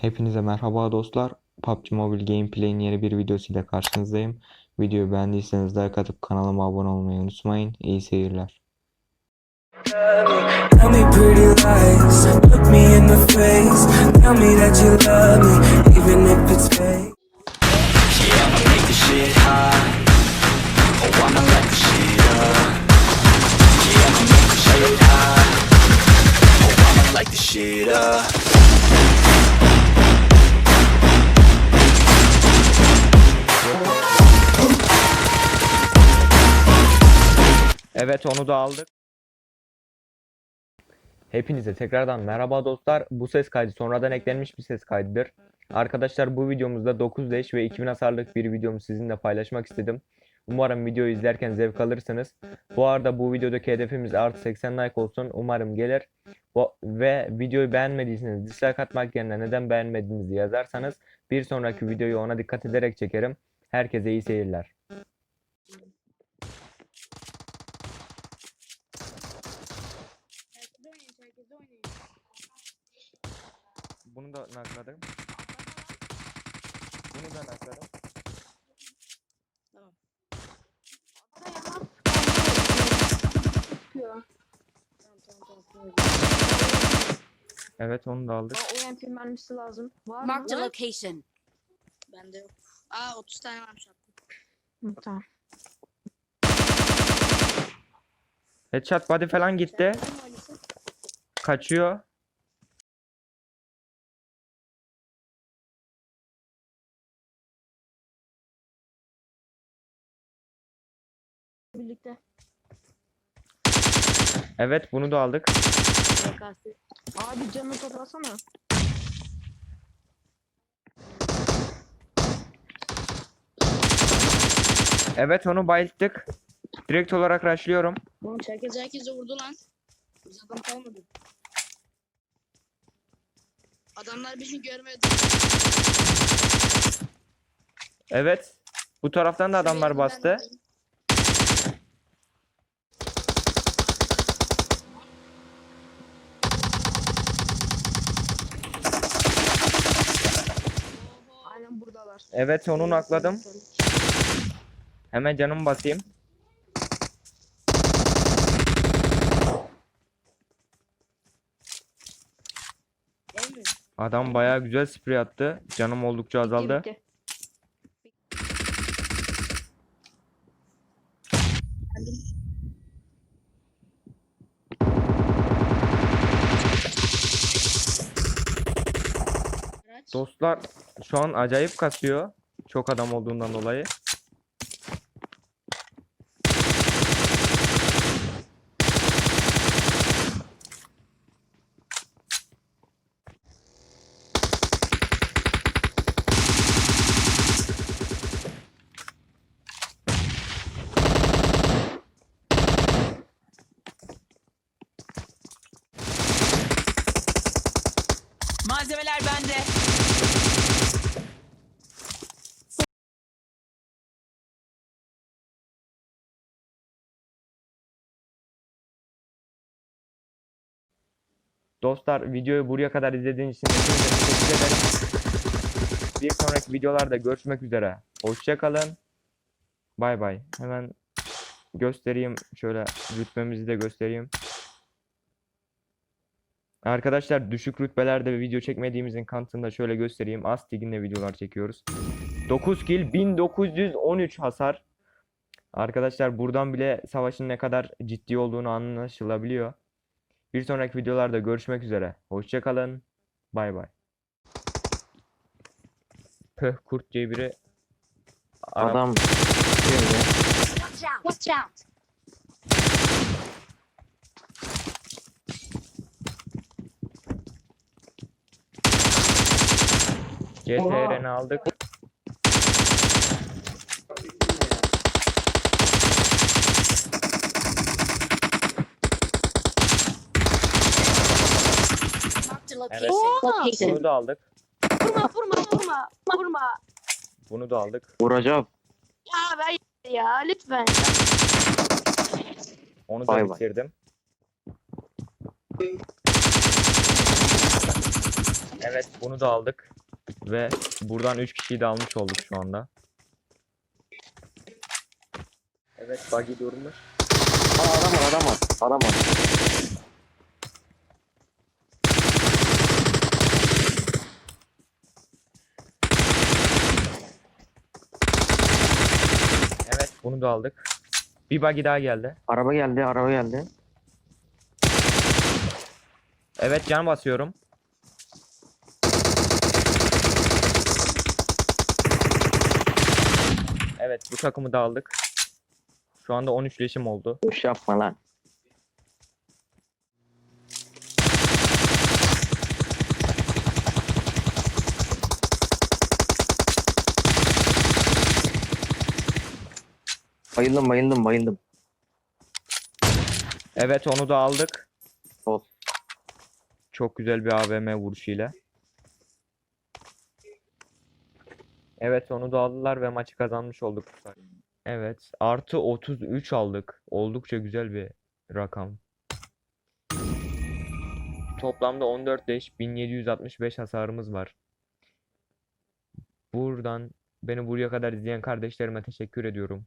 Hepinize merhaba dostlar. PUBG Mobile Gameplay'in yeni bir videosuyla karşınızdayım. Videoyu beğendiyseniz like atıp kanalıma abone olmayı unutmayın. İyi seyirler. Tell me. Tell me, Evet onu da aldık. Hepinize tekrardan merhaba dostlar. Bu ses kaydı sonradan eklenmiş bir ses kaydıdır. Arkadaşlar bu videomuzda 9 leş ve 2000 hasarlık bir videomu sizinle paylaşmak istedim. Umarım videoyu izlerken zevk alırsınız. Bu arada bu videodaki hedefimiz artı 80 like olsun. Umarım gelir. Ve videoyu beğenmediyseniz dislike atmak yerine neden beğenmediğinizi yazarsanız bir sonraki videoyu ona dikkat ederek çekerim. Herkese iyi seyirler. Herkese oynayın, herkese oynayın. Bunu da nakladım. Bunu da nakladım. Tamam tamam tamam. Evet onu da aldık. Bana OMP mermisi lazım. Var a mı? location. Bende yok. Aa 30 tane varmış hatta. Tamam. Headshot body falan gitti. Kaçıyor. Birlikte. Evet bunu da aldık. Abi canını toplasana. Evet onu bayılttık. Direkt olarak rushlıyorum. Oğlum herkes herkese vurdu lan. Biz adam kalmadı. Adamlar bizi görmedi. Evet. Bu taraftan da adamlar bastı. Aynen buradalar. Evet onu nakladım. Hemen canımı basayım. Adam bayağı güzel sprey attı. Canım oldukça azaldı. Bitti. Dostlar şu an acayip kasıyor. Çok adam olduğundan dolayı. Malzemeler bende. Dostlar videoyu buraya kadar izlediğiniz için teşekkür ederim. Bir sonraki videolarda görüşmek üzere. Hoşçakalın. Bay bay. Hemen göstereyim. Şöyle rütbemizi de göstereyim. Arkadaşlar düşük rütbelerde video çekmediğimizin kanıtını da şöyle göstereyim. Astig'inle videolar çekiyoruz. 9 kill 1913 hasar. Arkadaşlar buradan bile savaşın ne kadar ciddi olduğunu anlaşılabiliyor. Bir sonraki videolarda görüşmek üzere. Hoşçakalın. Bay bay. Pöh kurt diye biri Arap- Adam Watch out. Watch out. CTR'ni aldık. A Evet. location. Location. Bunu da aldık. Vurma vurma vurma. Vurma. Bunu da aldık. vuracağım. Ya ver ya lütfen. Onu da Bay bay. bitirdim. Evet bunu da aldık. Ve buradan 3 kişiyi de almış olduk şu anda. Evet buggy durmuş. Aa adam var adam var. Adam var. Evet bunu da aldık. Bir buggy daha geldi. Araba geldi araba geldi. Evet can basıyorum. Evet bu takımı da aldık. Şu anda 13 leşim oldu. Boş yapma lan. Bayıldım bayıldım bayıldım. Evet onu da aldık. Ol. Çok güzel bir AVM vuruşuyla. Evet onu da aldılar ve maçı kazanmış olduk. Evet artı 33 aldık. Oldukça güzel bir rakam. Toplamda 14 leş 1765 hasarımız var. Buradan beni buraya kadar izleyen kardeşlerime teşekkür ediyorum.